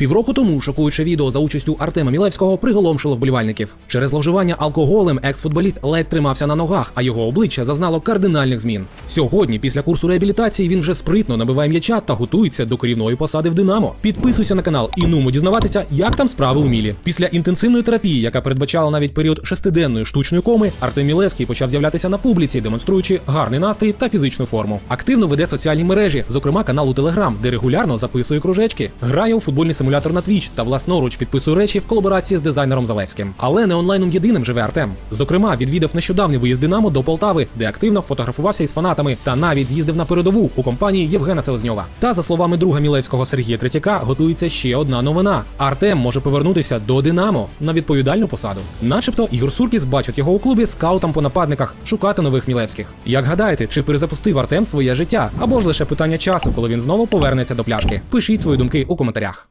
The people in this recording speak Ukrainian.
Півроку тому шокуюче відео за участю Артема Мілевського приголомшило вболівальників. Через зловживання алкоголем екс-футболіст ледь тримався на ногах, а його обличчя зазнало кардинальних змін. Сьогодні, після курсу реабілітації, він вже спритно набиває м'яча та готується до керівної посади в Динамо. Підписуйся на канал і нумо дізнаватися, як там справи у Мілі. Після інтенсивної терапії, яка передбачала навіть період шестиденної штучної коми, Артем Мілевський почав з'являтися на публіці, демонструючи гарний настрій та фізичну форму. Активно веде соціальні мережі, зокрема канал у Телеграм, де регулярно записує кружечки, грає у футбольний симулятор на Twitch та власноруч підписує речі в колаборації з дизайнером Залевським. Але не онлайном єдиним живе Артем. Зокрема, відвідав нещодавній виїзд Динамо до Полтави, де активно фотографувався із фанатами та навіть з'їздив на передову у компанії Євгена Селезньова. Та за словами друга Мілевського Сергія Третяка, готується ще одна новина. Артем може повернутися до Динамо на відповідальну посаду. Начебто Ігор Суркіс бачить його у клубі скаутом по нападниках шукати нових Мілевських. Як гадаєте, чи перезапустив Артем своє життя, або ж лише питання часу, коли він знову повернеться до пляшки? Пишіть свої думки у коментарях.